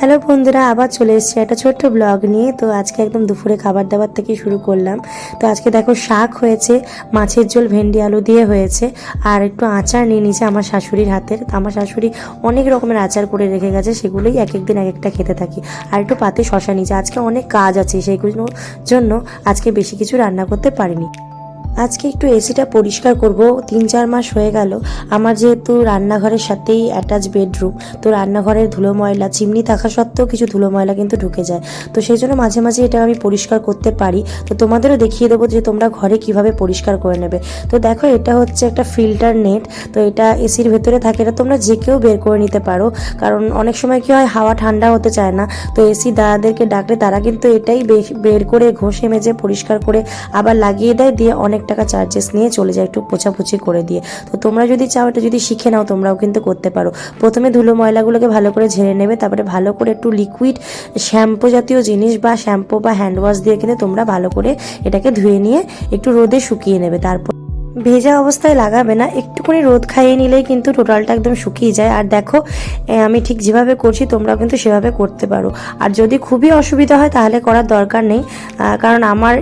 Hello বন্ধুরা, আবার চলে এসেছি একটা ছোট্ট ব্লগ নিয়ে। তো আজকে একদম দুপুরে খাবার দাবার থেকে শুরু করলাম। তো আজকে দেখো শাক হয়েছে, মাছের ঝোল, ভেন্ডি, আলু দিয়ে হয়েছে। আর একটু আচার নিয়ে নিয়েছে আমার শাশুড়ির হাতের। আমার শাশুড়ি অনেক রকমের আচার করে রেখে গেছে, সেগুলোই এক এক দিন এক একটা খেতে থাকি। আর একটু পাতে শশা নিয়েছে। আজকে অনেক কাজ আছে সেইগুলোর জন্য আজকে বেশি কিছু রান্না করতে পারিনি। আজকে একটু এসিটা পরিষ্কার করব। তিন, চার মাস হয়ে গেল। আমার যেহেতু রান্নাঘরের সাথেই অ্যাটাচ বেডরুম তো রান্নাঘরের ধুলো ময়লা, চিমনি থাকা সত্ত্বেও কিছু ধুলো ময়লা কিন্তু ঢুকে যায়। তো সেই জন্য মাঝে মাঝে এটা আমি পরিষ্কার করতে পারি। তো তোমাদেরও দেখিয়ে দেবো যে তোমরা ঘরে কীভাবে পরিষ্কার করে নেবে। তো দেখো, এটা হচ্ছে একটা ফিল্টার নেট তো এটা এসির ভেতরে থাকে এটা তোমরা যে কেউ বের করে নিতে পারো। কারণ অনেক সময় কি হয়, হাওয়া ঠান্ডা হতে চায় না। তো এসি দাদাদেরকে ডাকলে তারা কিন্তু এটাই বের করে ঘষে, মেজে পরিষ্কার করে আবার লাগিয়ে দেয়, দিয়ে অনেক টাকা চার্জেস নিয়ে চলে যায় একটু পোছাপুছি করে দিয়ে। তো তোমরা যদি চাও, এটা যদি শিখে নাও, তোমরাও কিন্তু করতে পারো। প্রথমে ধুলো ময়লাগুলোকে ভালো করে ঝেড়ে নেবে, তারপরে ভালো করে একটু লিকুইড শ্যাম্পু জাতীয় জিনিস বা শ্যাম্পু বা হ্যান্ড ওয়াশ দিয়ে কিন্তু তোমরা ভালো করে এটাকে ধুয়ে নিয়ে একটু রোদে শুকিয়ে নেবে। তারপর ভেজা অবস্থায় লাগাবে না, একটুখানি রোদ খাইয়ে নিলেই কিন্তু টোটালটা একদম শুকিয়ে যায়। আর দেখো আমি ঠিক যেভাবে করছি, তোমরাও কিন্তু সেভাবে করতে পারো। আর যদি খুবই অসুবিধা হয়, তাহলে করার দরকার নেই। কারণ আমার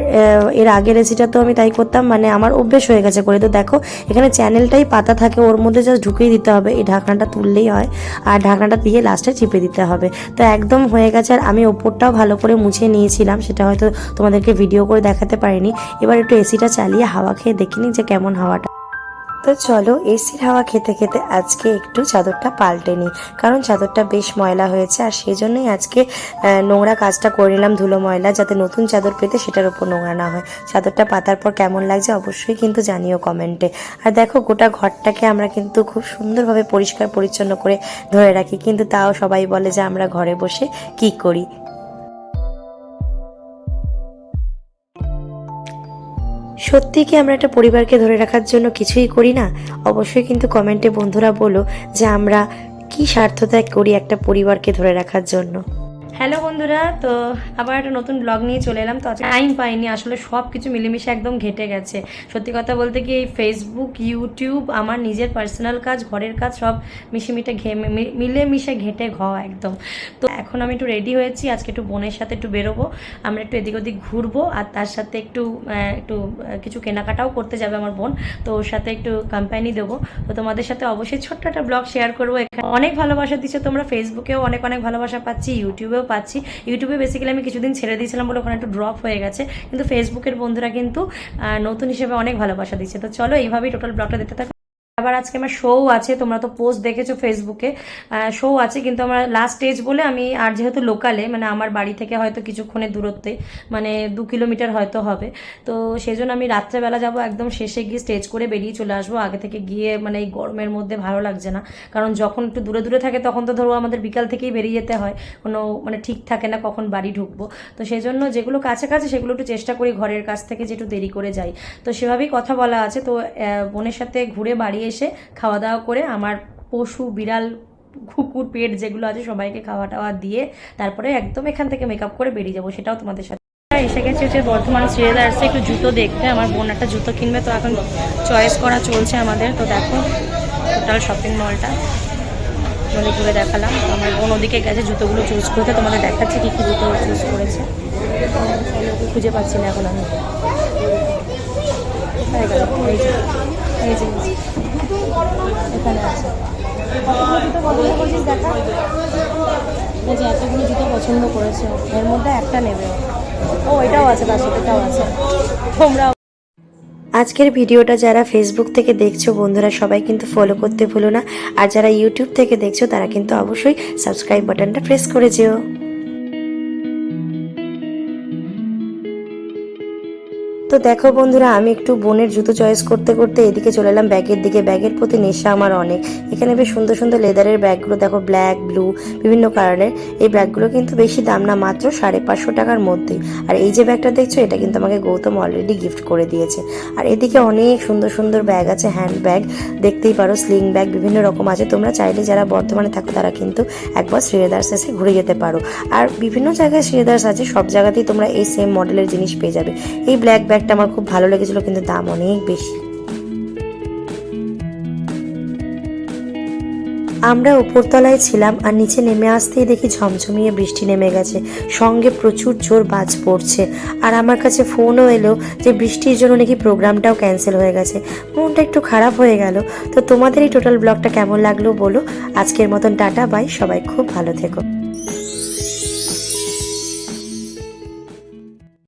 এর আগের রেসিটা তো আমি তাই করতাম মানে আমার অভ্যেস হয়ে গেছে করে। তো দেখো, এখানে চ্যানেলটাই পাতা থাকে, ওর মধ্যে জাস্ট ঢুকিয়ে দিতে হবে। এই ঢাকনাটা তুললেই হয়, আর ঢাকনাটা দিয়ে লাস্টে চিপে দিতে হবে। তো একদম হয়ে গেছে, আর আমি ওপরটাও ভালো করে মুছে নিয়েছিলাম, সেটা হয়তো তোমাদেরকে ভিডিও করে দেখাতে পারিনি। এবার একটু এসিটা চালিয়ে হাওয়া খেয়ে দেখিনি যে কেমন হাওয়াটা? তো চলো এসির হাওয়া খেতে খেতে আজকে একটু চাদরটা পাল্টে নিই। কারণ চাদরটা বেশ ময়লা হয়েছে, আর সেই জন্যই আজকে নোংরা কাজটা করে নিলাম ধুলো ময়লা, যাতে নতুন চাদর পেতে সেটার উপর নোংরা না হয়। চাদরটা পাতার পর কেমন লাগছে অবশ্যই কিন্তু জানিও কমেন্টে। আর দেখো, গোটা ঘরটাকে আমরা কিন্তু খুব সুন্দরভাবে পরিষ্কার পরিচ্ছন্ন করে ধরে রাখি, কিন্তু তাও সবাই বলে যে আমরা ঘরে বসে কি করি? সত্যি কি আমরা একটা পরিবারকে ধরে রাখার জন্য কিছুই করি না? অবশ্যই কিন্তু কমেন্টে বন্ধুরা বলো যে আমরা কি স্বার্থত্যাগ করি একটা পরিবারকে ধরে রাখার জন্য। হ্যালো বন্ধুরা, তো আবার একটা নতুন ব্লগ নিয়ে চলে এলাম। তো টাইম পাইনি, আসলে সব কিছু মিলেমিশে একদম ঘেটে গেছে। সত্যি কথা বলতে কি, এই ফেসবুক ইউটিউব আমার নিজের পার্সোনাল কাজ, ঘরের কাজ, সব মিশে ঘে মিলেমিশে ঘেটে ঘ একদম। তো এখন আমি একটু রেডি হয়েছি, আজকে একটু বোনের সাথে একটু বেরোবো। আমরা একটু এদিক ওদিক ঘুরবো, আর তার সাথে একটু একটু কিছু কেনাকাটাও করতে যাবে আমার বোন। তো ওর সাথে একটু কোম্পানি দেবো। তো তোমাদের সাথে অবশ্যই ছোট্ট একটা ব্লগ শেয়ার করব। এখানে অনেক ভালোবাসা দিচ্ছ তোমরা। ফেসবুকেও অনেক অনেক ভালোবাসা পাচ্ছি ইউটিউবেও পাচ্ছি। ইউটিউবে বেসিক্যালি আমি কিছুদিন ছেড়ে দিয়েছিলাম বলে ওখানে একটু ড্রপ হয়ে গেছে। কিন্তু ফেসবুকের বন্ধুরা কিন্তু নতুন হিসেবে অনেক ভালোবাসা দিচ্ছে। তো চলো এইভাবেই টোটাল ব্লগটা দেখতে থাকো। আবার আজকে আমার শো আছে, তোমরা তো পোস্ট দেখেছ ফেসবুকে শো আছে, কিন্তু আমার লাস্ট স্টেজ বলে আমি আর যেহেতু লোকালে মানে আমার বাড়ি থেকে হয়তো কিছুক্ষণের দূরত্বে মানে দু কিলোমিটার হয়তো হবে। তো সেই জন্য আমি রাত্রেবেলা যাব, একদম শেষে গিয়ে স্টেজ করে বেরিয়ে চলে আসব। আগে থেকে গিয়ে মানে এই গরমের মধ্যে ভালো লাগছে না। কারণ যখন একটু দূরে দূরে থাকে, তখন তো ধরো আমাদের বিকাল থেকেই বেরিয়ে যেতে হয়। কোনো মানে ঠিক থাকে না কখন বাড়ি ঢুকবো। তো সেই জন্য যেগুলো কাছে কাছে সেগুলো একটু চেষ্টা করি ঘরের কাছ থেকে যে একটু দেরি করে যাই। তো সেভাবেই কথা বলা আছে। তো বোনের সাথে ঘুরে বাড়ি এসে খাওয়া দাওয়া করে আমার পশু, বিড়াল, কুকুর, পেট যেগুলো আছে সবাইকে খাওয়া টাওয়া দিয়ে তারপরে একদম এখান থেকে মেকআপ করে বেরিয়ে যাব, সেটাও তোমাদের সাথে। এসে গেছে হচ্ছে বর্ধমান শ্রীদার্সে একটু জুতো দেখতে। আমার বোন একটা জুতো কিনবে, তো এখন চয়েস করা চলছে আমাদের। তো দেখো টোটাল শপিং মলটা মানে ঘুরে দেখালাম। আমার বোন ওদিকে গেছে জুতোগুলো চুজ করতে। তোমাদের দেখাচ্ছি কী কী জুতো চুজ করেছে। খুঁজে পাচ্ছি না এখন আমি। এই যে এই যে। পছন্দ করছিস যে এতগুলো জুতো পছন্দ করেছে, এর মধ্যে একটা নেবে। ও, এটাও আছে, তার সাথে এটাও আছে। তোমরা আজকের ভিডিওটা যারা ফেসবুক থেকে দেখছ, বন্ধুরা সবাই কিন্তু ফলো করতে ভুলো না। আর যারা ইউটিউব থেকে দেখছ, তারা কিন্তু অবশ্যই সাবস্ক্রাইব বাটনটা প্রেস করে যেও। তো দেখো বন্ধুরা, আমি একটু বোনের জুতো চয়েস করতে করতে এদিকে চলে এলাম ব্যাগের দিকে। ব্যাগের প্রতি নেশা আমার অনেক। এখানে বেশ সুন্দর সুন্দর লেদারের ব্যাগগুলো, দেখো ব্ল্যাক ব্লু বিভিন্ন কালারের এই ব্যাগগুলো কিন্তু বেশি দাম না, মাত্র সাড়ে পাঁচশো টাকার মধ্যেই আর এই যে ব্যাগটা দেখছ, এটা কিন্তু আমাকে গৌতম অলরেডি গিফট করে দিয়েছে। আর এদিকে অনেক সুন্দর সুন্দর ব্যাগ আছে হ্যান্ড ব্যাগ দেখতেই পারো স্লিং ব্যাগ বিভিন্ন রকম আছে। তোমরা চাইলে যারা বর্তমানে থাকো, তারা কিন্তু একবার শ্রীদার্স এসে ঘুরে যেতে পারো। আর বিভিন্ন জায়গায় শ্রীদার্স আছে, সব জায়গাতেই তোমরা এই সেম মডেলের জিনিস পেয়ে যাবে। এই ব্ল্যাক ব্যাগটা আমার খুব ভালো লেগেছিল, কিন্তু দাম অনেক বেশি। আমরা উপরতলায় ছিলাম আর নিচে নেমে আসতেই দেখি ঝমঝমিয়ে বৃষ্টি নেমে গেছে। সঙ্গে প্রচুর জোর বাজ পড়ছে। আর আমার কাছে ফোনও এলো যে বৃষ্টির জন্য নাকি প্রোগ্রামটাও ক্যান্সেল হয়ে গেছে। মনটা একটু খারাপ হয়ে গেল। তো তোমাদের এই টোটাল ব্লগটা কেমন লাগল বলো? আজকের মতন টাটা, বাই। সবাই খুব ভালো থেকো।